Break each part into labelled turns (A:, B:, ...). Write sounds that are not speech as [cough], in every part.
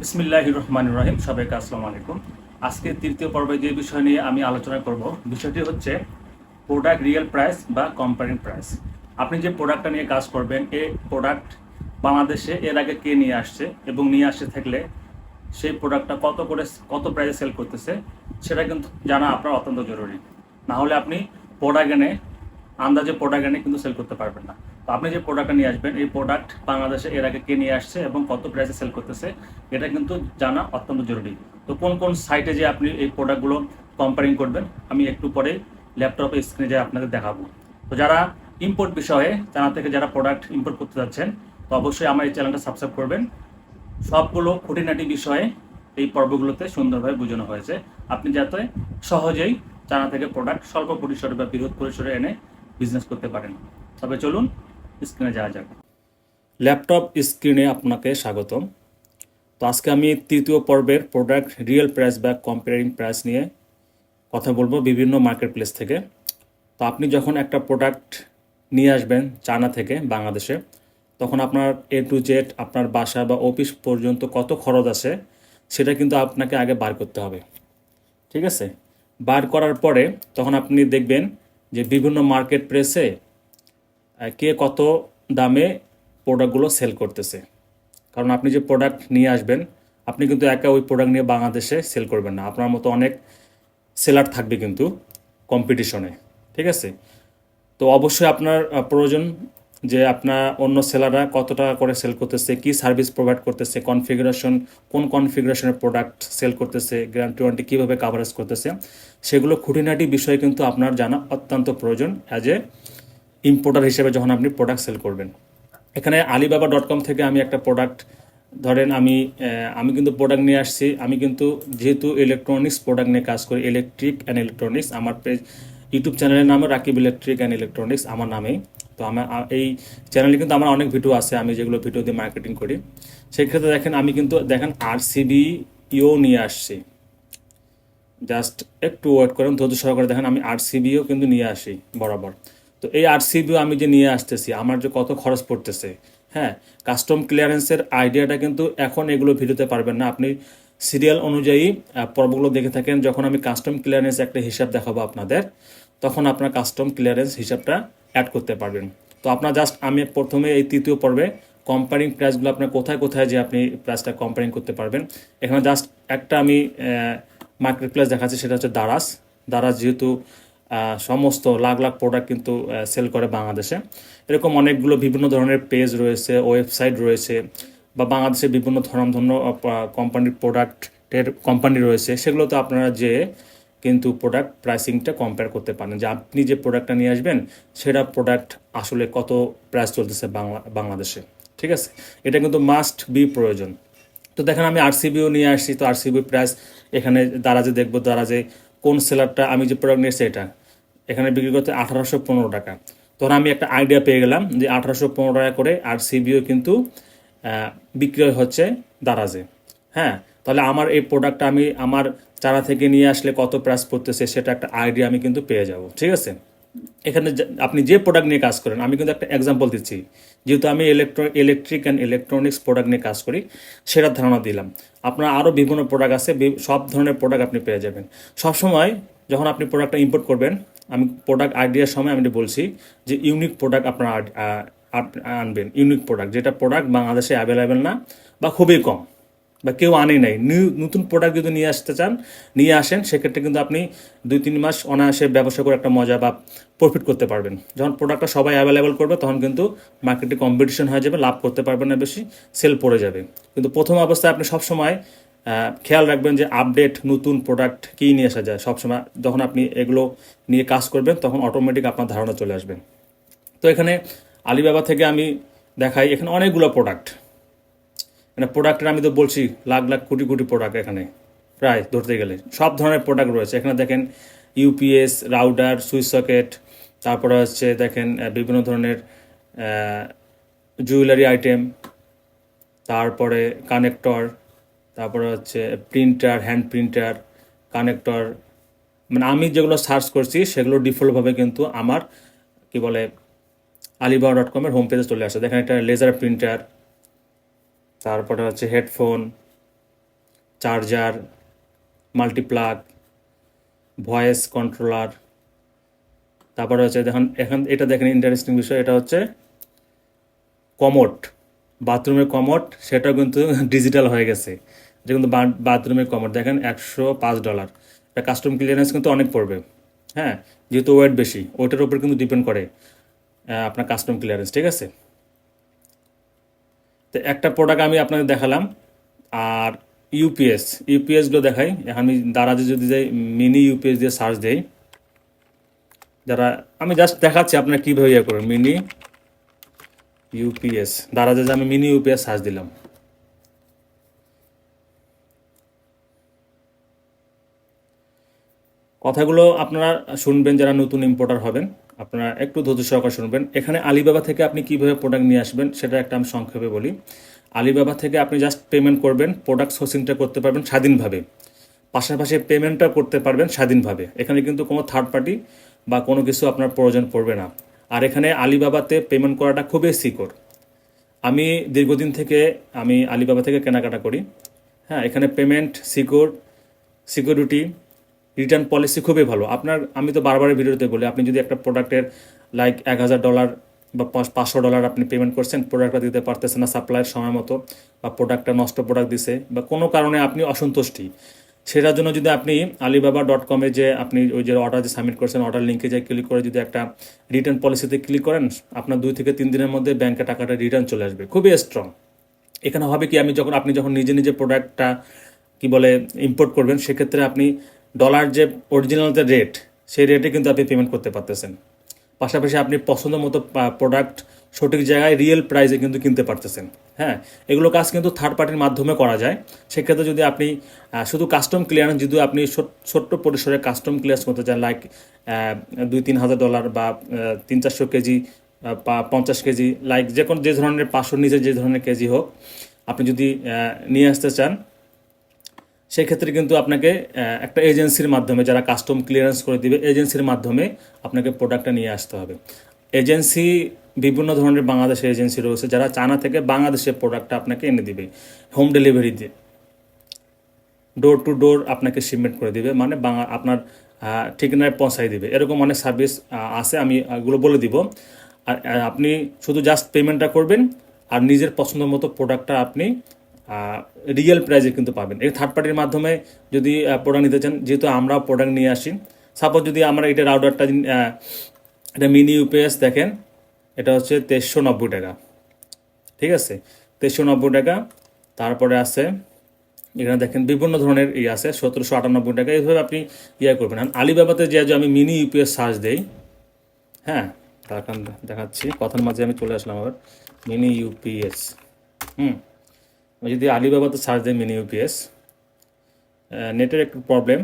A: বিসমিল্লাহ রহমান রহিম। সবাইকে আসসালামু আলাইকুম। আজকে তৃতীয় পর্বে যে বিষয় নিয়ে আমি আলোচনা করব, বিষয়টি হচ্ছে প্রোডাক্ট রিয়েল প্রাইস বা কোম্পানির প্রাইস আপনি যে প্রোডাক্টটা নিয়ে কাজ করবেন এই প্রোডাক্ট বাংলাদেশে এর আগে কে নিয়ে আসছে এবং নিয়ে আসতে থাকলে সেই প্রোডাক্টটা কত করে, কত প্রাইসে সেল করতেছে, সেটা কিন্তু জানা আপনার অত্যন্ত জরুরি। না হলে আপনি প্রোডাক্ট এনে, আন্দাজে প্রোডাক্ট এনে কিন্তু সেল করতে পারবেন না। তো আপনি যে প্রোডাক্টটা নিয়ে আসবেন, এই প্রোডাক্ট বাংলাদেশে এর আগে কে নিয়ে আসছে এবং কত প্রাইসে সেল করতেছে, এটা কিন্তু জানা অত্যন্ত জরুরি। তো কোন কোন সাইটে যে আপনি এই প্রোডাক্টগুলো কম্পেয়ারিং করবেন, আমি একটু পরে ল্যাপটপে স্ক্রিনে যে আপনাদের দেখাবো। তো যারা ইম্পোর্ট বিষয়ে জানা থেকে যারা প্রোডাক্ট ইম্পোর্ট করতে যাচ্ছেন, তো অবশ্যই আমার এই চ্যানেলটা সাবস্ক্রাইব করবেন। সবগুলো খুঁটিনাটি বিষয়ে এই পর্বগুলোতে সুন্দরভাবে বোঝানো হয়েছে। আপনি যাতে সহজেই জানা থেকে প্রোডাক্ট স্বল্প পরিসরে বা বৃহৎ পরিসরে এনে বিজনেস করতে পারেন। তবে চলুন স্ক্রিনে যাওয়া যাক। ল্যাপটপ স্ক্রিনে আপনাকে স্বাগতম। তো আজকে আমি তৃতীয় পর্বের প্রোডাক্ট রিয়েল প্রাইস বা কম্পেয়ারিং প্রাইস নিয়ে কথা বলব বিভিন্ন মার্কেট প্লেস থেকে। তো আপনি যখন একটা প্রোডাক্ট নিয়ে আসবেন চায়না থেকে বাংলাদেশে, তখন আপনার এ টু জেড আপনার বাসা বা অফিস পর্যন্ত কত খরচ আছে, সেটা কিন্তু আপনাকে আগে বার করতে হবে। ঠিক আছে? বার করার পরে তখন আপনি দেখবেন যে বিভিন্ন মার্কেট প্লেসে কে কত দামে প্রোডাক্টগুলো সেল করতেছে। কারণ আপনি যে প্রোডাক্ট নিয়ে আসবেন, আপনি কিন্তু একা ওই প্রোডাক্ট নিয়ে বাংলাদেশে সেল করবেন না। আপনার মতো অনেক সেলার থাকবে কিন্তু কম্পিটিশনে ঠিক আছে? তো অবশ্যই আপনার প্রয়োজন যে আপনার অন্য সেলাররা কত টাকা করে সেল করতেছে, কি সার্ভিস প্রোভাইড করতেছে কনফিগারেশন কোন কনফিগারেশনের প্রোডাক্ট সেল করতেছে গ্যারান্টি ওয়ারেন্টি কীভাবে কাভারেজ করতেছে, সেগুলো খুঁটিনাটি বিষয় কিন্তু আপনার জানা অত্যন্ত প্রয়োজন অ্যাজ এ ইম্পোর্টার হিসেবে যখন আপনি প্রোডাক্ট সেল করবেন। এখানে আলিবাবা ডট কম থেকে আমি একটা প্রোডাক্ট ধরেন আমি আমি কিন্তু প্রোডাক্ট নিয়ে আসছি, আমি কিন্তু যেহেতু ইলেকট্রনিক্স প্রোডাক্ট নিয়ে কাজ করি ইলেকট্রিক অ্যান্ড ইলেকট্রনিক্স আমার পেজ ইউটিউব চ্যানেলের নামও রাকিব ইলেকট্রিক অ্যান্ড ইলেকট্রনিক্স আমার নামেই। তো আমার এই চ্যানেলে কিন্তু আমার অনেক ভিডিও আছে, আমি যেগুলো ভিডিও দিয়ে মার্কেটিং করি। সেই ক্ষেত্রে দেখেন, আমি কিন্তু, দেখেন আর সিবি ইও নিয়ে আসছি। জাস্ট একটু ওয়েট করেন, ধৈর্য সহকারে দেখেন, আমি আর সিবিও কিন্তু নিয়ে আসি, বরাবর। তো এই আর সিবিও আমি যে নিয়ে আসতেছি, আমার যে কত খরচ পড়তেছে হ্যাঁ কাস্টম ক্লিয়ারেন্সের আইডিয়াটা কিন্তু এখন এগুলো ভিডিওতে পারবেন না। আপনি সিরিয়াল অনুযায়ী পর্বগুলো দেখে থাকেন, যখন আমি কাস্টম ক্লিয়ারেন্স একটা হিসাব দেখাবো আপনাদের, তখন আপনার কাস্টম ক্লিয়ারেন্স হিসাবটা অ্যাড করতে পারবেন। তো আপনার জাস্ট আমি প্রথমে এই তৃতীয় পর্বে কম্পারিং প্রাইসগুলো আপনার কোথায় কোথায় যে আপনি প্রাইসটা কম্পারিং করতে পারবেন। এখানে জাস্ট একটা আমি মার্কেট প্লেস দেখাচ্ছি, সেটা হচ্ছে দারাস দারাস যেহেতু সমস্ত লাখ লাখ প্রোডাক্ট কিন্তু সেল করে বাংলাদেশে। এরকম অনেকগুলো বিভিন্ন ধরনের পেজ রয়েছে ওয়েবসাইট রয়েছে বা বাংলাদেশে বিভিন্ন ধরন ধরন কোম্পানির প্রোডাক্টের কোম্পানি রয়েছে। সেগুলোতে আপনারা যে কিন্তু প্রোডাক্ট প্রাইসিংটা কম্পেয়ার করতে পারেন। যে আপনি যে প্রোডাক্টটা নিয়ে আসবেন, সেটা প্রোডাক্ট আসলে কত প্রাইস চলতেছে বাংলা, বাংলাদেশে। ঠিক আছে? এটা কিন্তু মাস্ট বি প্রয়োজন। তো দেখেন, আমি আরসিবিও নিয়ে আসছি, তো আরসিবি প্রাইস এখানে দারাজে দেখব, দারাজে কোন সেলারটা, আমি যে প্রোডাক্ট নিয়েছি এটা, এখানে বিক্রি করতে আঠারোশো পনেরো টাকা। তখন আমি একটা আইডিয়া পেয়ে গেলাম যে আঠারোশো পনেরো টাকা করে আর সিবিও কিন্তু বিক্রয় হচ্ছে দারাজে। হ্যাঁ তাহলে আমার এই প্রোডাক্টটা আমি আমার চারা থেকে নিয়ে আসলে কত প্রাইস পড়তেছে সেটা একটা আইডিয়া আমি কিন্তু পেয়ে যাব। ঠিক আছে? এখানে আপনি যে প্রোডাক্ট নিয়ে কাজ করেন, আমি কিন্তু একটা এক্সাম্পল দিচ্ছি। যেহেতু আমি electro electric and electronics product নিয়ে কাজ করি, সেটার ধারণা দিলাম। আপনার আরও বিভিন্ন প্রোডাক্ট আছে সব ধরনের প্রোডাক্ট আপনি পেয়ে যাবেন। সবসময় যখন আপনি প্রোডাক্টটা ইম্পোর্ট করবেন, আমি প্রোডাক্ট আইডিয়ার সময় আমি বলছি যে ইউনিক প্রোডাক্ট আপনার আনবেন ইউনিক প্রোডাক্ট যেটা প্রোডাক্ট বাংলাদেশে অ্যাভেলেবেল না বা খুবই কম। বা কেউ আনে নাই। নতুন প্রোডাক্ট যদি নিয়ে আসতে চান, নিয়ে আসেন, সেক্ষেত্রে কিন্তু আপনি দুই, তিন মাস অনায়াসে ব্যবসা করে একটা মজা বা প্রফিট করতে পারবেন। যখন প্রোডাক্টটা সবাই অ্যাভেলেবেল করবে, তখন কিন্তু মার্কেটে কম্পিটিশন হয়ে যাবে, লাভ করতে পারবেন না বেশি সেল পড়ে যাবে। কিন্তু প্রথম অবস্থায় আপনি সবসময় খেয়াল রাখবেন যে আপডেট নতুন প্রোডাক্ট কী নিয়ে আসা যায়। সবসময় যখন আপনি এগুলো নিয়ে কাজ করবেন, তখন অটোমেটিক আপনার ধারণা চলে আসবে। তো এখানে আলিবাবা থেকে আমি দেখাই, এখানে অনেকগুলো প্রোডাক্ট মানে প্রোডাক্টের আমি তো বলছি, লাখ লাখ কোটি কোটি প্রোডাক্ট এখানে, প্রায় ধরতে গেলে। সব ধরনের প্রোডাক্ট রয়েছে। এখানে দেখেন ইউপিএস রাউটার সুইচ সকেট তারপরে হচ্ছে দেখেন বিভিন্ন ধরনের জুয়েলারি আইটেম তারপরে কানেক্টর তারপরে হচ্ছে প্রিন্টার হ্যান্ড প্রিন্টার কানেক্টর মানে আমি যেগুলো সার্চ করছি, সেগুলো ডিফল্টভাবে কিন্তু আমার, কি বলে আলিবাবা ডট কমের হোম পেজে চলে আসে। দেখেন একটা লেজার প্রিন্টার তারপরে হচ্ছে headphone, charger, multiplug, voice controller, তারপরে হচ্ছে দেখুন, এখন এটা দেখেন ইন্টারেস্টিং বিষয়, এটা হচ্ছে কমোট বাথরুমের কমোট, সেটাও কিন্তু [laughs] ডিজিটাল হয়ে গেছে। এটা কিন্তু বাথরুমের কমোট, দেখেন একশো পাঁচ ডলার। এটা কাস্টম ক্লিয়ারেন্স কিন্তু অনেক পড়বে হ্যাঁ? যেহেতু ওয়েট বেশি ওয়েটের উপর কিন্তু ডিপেন্ড করে আপনার কাস্টম ক্লিয়ারেন্স ঠিক আছে? তো একটা প্রোডাক্ট আমি আপনাদের দেখালাম, আর ইউপিএস ইউপিএসগুলো দেখাই। আমি দারাজে যদি যাই মিনি ইউপিএস দিয়ে সার্চ দেই। যারা, আমি জাস্ট দেখাচ্ছি আপনারা কীভাবে ইয়ে করবেন। মিনি ইউপিএস দারাজে আমি মিনি ইউপিএস সার্চ দিলাম। কথাগুলো আপনারা শুনবেন যারা নতুন ইম্পোর্টার হবেন। আপনারা একটু ধৈর্য সহকারে শুনবেন। এখানে আলিবাবা থেকে আপনি কীভাবে প্রোডাক্ট নিয়ে আসবেন, সেটা একটা আমি সংক্ষেপে বলি। আলিবাবা থেকে আপনি জাস্ট পেমেন্ট করবেন প্রোডাক্ট সোর্সিংটা করতে পারবেন স্বাধীনভাবে। পাশাপাশি পেমেন্টটা করতে পারবেন স্বাধীনভাবে। এখানে কিন্তু কোনো থার্ড পার্টি বা কোনো কিছু আপনার প্রয়োজন পড়বে না। আর এখানে আলিবাবাতে পেমেন্ট করাটা খুবই সিকোর আমি দীর্ঘদিন থেকে আমি আলিবাবা থেকে কেনাকাটা করি। হ্যাঁ এখানে payment secure security return policy খুবই ভালো। আপনার, আমি তো বারবার ভিডিওতে বলি, আপনি যদি একটা প্রোডাক্টের লাইক এক হাজার ডলার বা পাঁচ- পাঁচশো ডলার আপনি পেমেন্ট করছেন প্রোডাক্টটা দিতে পারতেছেন না সাপ্লাইয়ের সময় মতো, বা প্রোডাক্টটা নষ্ট প্রোডাক্ট দিছে, বা কোনো কারণে আপনি অসন্তুষ্টি। সেটার জন্য যদি আপনি আলিবাবা ডট কমে যে আপনি ওই যে অর্ডার যে সাবমিট করছেন অর্ডার লিঙ্কে যে ক্লিক করে যদি একটা রিটার্ন পলিসিতে ক্লিক করেন, আপনার দুই থেকে তিন দিনের মধ্যে ব্যাংকে টাকাটা রিটার্ন চলে আসবে। খুবই স্ট্রং এখানে হবে কি, আমি যখন, আপনি যখন নিজে নিজে প্রোডাক্টটা কি বলে ইম্পোর্ট করবেন, সেক্ষেত্রে আপনি ডলার যে অরিজিনাল যে রেট সেই রেটে কিন্তু আপনি পেমেন্ট করতে পারতেছেন। পাশাপাশি আপনি পছন্দ মতো প্রোডাক্ট সঠিক জায়গায় রিয়েল প্রাইসে কিন্তু কিনতে পারতেছেন। হ্যাঁ এগুলো কাজ কিন্তু থার্ড পার্টির মাধ্যমে করা যায়। সেক্ষেত্রে যদি আপনি শুধু কাস্টম ক্লিয়ারেন্স যদি আপনি ছোট- ছোট্ট পরিসরে কাস্টম ক্লিয়ারেন্স করতে চান লাইক দুই তিন হাজার ডলার বা তিন চারশো কেজি বা পঞ্চাশ কেজি লাইক যে কোনো, যে ধরনের পাঁচশোর নিচে যে ধরনের কেজি হোক, আপনি যদি নিয়ে আসতে চান সেক্ষেত্রে কিন্তু আপনাকে একটা এজেন্সির মাধ্যমে যারা কাস্টম ক্লিয়ারেন্স করে দিবে এজেন্সির মাধ্যমে আপনাকে প্রোডাক্টটা নিয়ে আসতে হবে। এজেন্সি বিভিন্ন ধরনের বাংলাদেশের এজেন্সি রয়েছে যারা চায়না থেকে বাংলাদেশের প্রোডাক্টটা আপনাকে এনে দিবে। হোম ডেলিভারি দিয়ে ডোর টু ডোর আপনাকে শিপমেন্ট করে দিবে মানে বাংলা, আপনার ঠিকানায় পৌঁছাই দিবে। এরকম অনেক সার্ভিস আছে, আমি এগুলো বলে দিব। আর আপনি শুধু জাস্ট পেমেন্টটা করবেন, আর নিজের পছন্দ মতো প্রোডাক্টটা আপনি রিয়েল প্রাইজে কিন্তু পাবেন। এই থার্ড পার্টির মাধ্যমে যদি প্রোডাক্ট নিতে চান, যেহেতু আমরা প্রোডাক্ট নিয়ে আসি সাপোজ যদি আমরা এটা রাউডারটা এটা মিনি ইউপিএস দেখেন, এটা হচ্ছে তেইশশো নব্বই টাকা। ঠিক আছে? তেইশশো নব্বই টাকা, তারপরে আছে, এখানে দেখেন বিভিন্ন ধরনের ইয়ে আছে, সতেরোশো আটানব্বই টাকা, এইভাবে আপনি ইয়ে করবেন। আলিবাবাতে যে যে আমি মিনি ইউপিএস সার্চ দেই হ্যাঁ তার কারণ দেখাচ্ছি, কথার মাঝে আমি চলে আসলাম আবার মিনি ইউপিএস হুম। যদি আলিবাবাতে সার্চ দিই মিনি ইউপিএস নেটের একটু প্রবলেম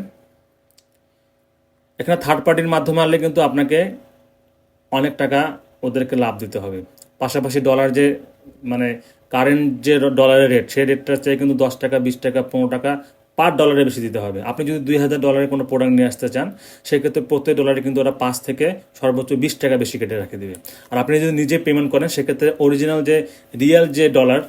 A: এখানে থার্ড পার্টির মাধ্যমে আনলে কিন্তু আপনাকে অনেক টাকা ওদেরকে লাভ দিতে হবে। পাশাপাশি ডলার যে মানে কারেন্ট যে ডলারের রেট সেই রেটটার চেয়ে কিন্তু দশ টাকা, বিশ টাকা, পনেরো টাকা পার ডলারে বেশি দিতে হবে। আপনি যদি দুই হাজার ডলারের কোনো প্রোডাক্ট নিয়ে আসতে চান সেক্ষেত্রে প্রত্যেক ডলারে কিন্তু ওরা পাঁচ থেকে সর্বোচ্চ বিশ টাকা বেশি কেটে রেখে দেবে। আর আপনি যদি নিজে পেমেন্ট করেন, সেক্ষেত্রে অরিজিনাল যে রিয়েল যে ডলার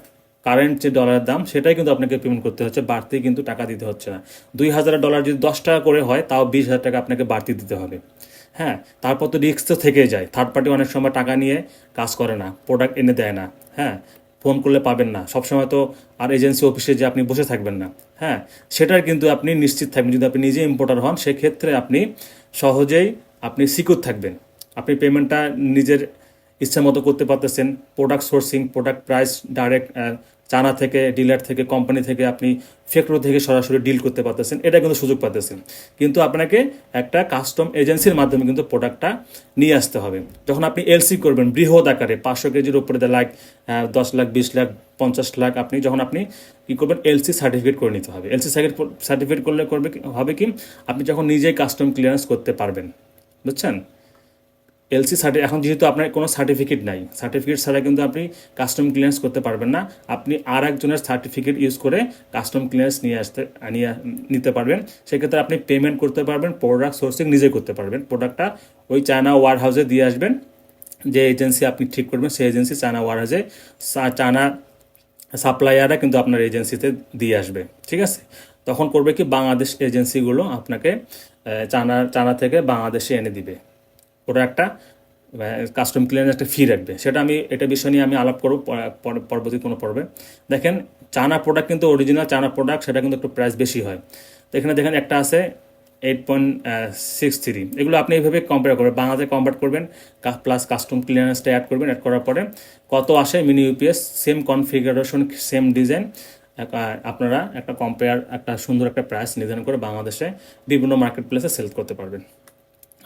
A: কারেন্ট যে ডলারের দাম, সেটাই কিন্তু আপনাকে পেমেন্ট করতে হচ্ছে, বাড়তি কিন্তু টাকা দিতে হচ্ছে না। দুই হাজার ডলার যদি দশ টাকা করে হয়, তাও বিশ হাজার টাকা আপনাকে বাড়তি দিতে হবে। হ্যাঁ তারপর তো রিস্ক তো থেকেই যায়। থার্ড পার্টি অনেক সময় টাকা নিয়ে কাজ করে না প্রোডাক্ট এনে দেয় না। হ্যাঁ ফোন করলে পাবেন না। সবসময় তো আর এজেন্সি অফিসে যে আপনি বসে থাকবেন না। হ্যাঁ সেটার কিন্তু আপনি নিশ্চিত থাকবেন। যদি আপনি নিজে ইম্পোর্টার হন, সেক্ষেত্রে আপনি সহজেই আপনি সিকিউর থাকবেন। আপনি পেমেন্টটা নিজের ইচ্ছা মতো করতে পারতেছেন। Product sourcing product price direct China থেকে, ডিলার থেকে, কোম্পানি থেকে আপনি ফ্যাক্টরি থেকে সরাসরি ডিল করতে পারতেছেন। এটা কিন্তু সুযোগ পাতেছেন কিন্তু আপনাকে একটা কাস্টম এজেন্সির মাধ্যমে কিন্তু প্রোডাক্টটা নিয়ে আসতে হবে। যখন আপনি এলসি করবেন, বৃহৎ আকারে, পাঁচশো কেজির উপরে লাখ দশ লাখ, বিশ লাখ, পঞ্চাশ লাখ, আপনি যখন আপনি কী করবেন এলসি সার্টিফিকেট করে নিতে হবে। এলসি সার্টিফিকেট করলে করবে হবে কি, আপনি যখন নিজেই কাস্টম ক্লিয়ারেন্স করতে পারবেন, বুঝছেন? এলসি সার্টি এখন যেহেতু আপনার কোনো সার্টিফিকেট নাই সার্টিফিকেট ছাড়া কিন্তু আপনি কাস্টম ক্লিয়ারেন্স করতে পারবেন না। আপনি আর একজনের সার্টিফিকেট ইউজ করে কাস্টম ক্লিয়ারেন্স নিয়ে আসতে, নিয়ে নিতে পারবেন। সেক্ষেত্রে আপনি পেমেন্ট করতে পারবেন প্রোডাক্ট সোর্সিং নিজে করতে পারবেন। প্রোডাক্টটা ওই চায়না ওয়ার হাউসে দিয়ে আসবেন। যে এজেন্সি আপনি ঠিক করবেন, সেই এজেন্সি চায়না ওয়ার হাউসে চায়না সাপ্লায়াররা কিন্তু আপনার এজেন্সিতে দিয়ে আসবে। ঠিক আছে? তখন করবে কি? বাংলাদেশ এজেন্সিগুলো আপনাকে চানা চায়না থেকে বাংলাদেশে এনে দিবে। ওটা একটা কাস্টম ক্লিয়ারেন্স একটা ফি রাখবে সেটা আমি, এটা বিষয় নিয়ে আমি আলাপ করব পরবর্তী কোনো পর্বে। দেখেন চানা প্রোডাক্ট কিন্তু অরিজিনাল চানা প্রোডাক্ট সেটা কিন্তু একটু প্রাইস বেশি হয়। তো এখানে দেখেন একটা আছে এইট পয়েন্ট সিক্স থ্রি এগুলো আপনি এইভাবে কম্পেয়ার করবেন বাংলাদেশে কনভার্ট করবেন প্লাস কাস্টম ক্লিয়ারেন্সটা অ্যাড করবেন অ্যাড করার পরে কত আসে mini UPS same configuration same design আপনারা একটা কম্পেয়ার একটা সুন্দর একটা প্রাইস নির্ধারণ করে বাংলাদেশে বিভিন্ন মার্কেট প্লেসে সেল করতে পারবেন।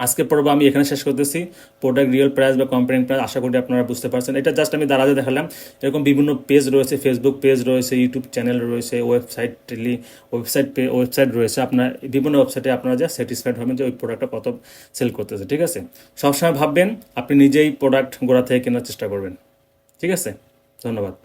A: আজকের পর্ব আমি এখানে শেষ করতেছি। প্রোডাক্ট রিয়েল প্রাইস বা কম্পেয়ারিং প্রাইস আশা করি আপনারা বুঝতে পারছেন। এটা জাস্ট আমি দাঁড়াতে দেখালাম। এরকম বিভিন্ন পেজ রয়েছে ফেসবুক পেজ রয়েছে ইউটিউব চ্যানেল রয়েছে ওয়েবসাইট টেলি ওয়েবসাইট ওয়েবসাইট রয়েছে। আপনার বিভিন্ন ওয়েবসাইটে আপনারা যা স্যাটিসফাইড হবেন যে ওই প্রোডাক্টটা কত সেল করতেছে, ঠিক আছে? সবসময় ভাববেন, আপনি নিজেই প্রোডাক্ট গোড়া থেকে কেনার চেষ্টা করবেন। ঠিক আছে? ধন্যবাদ।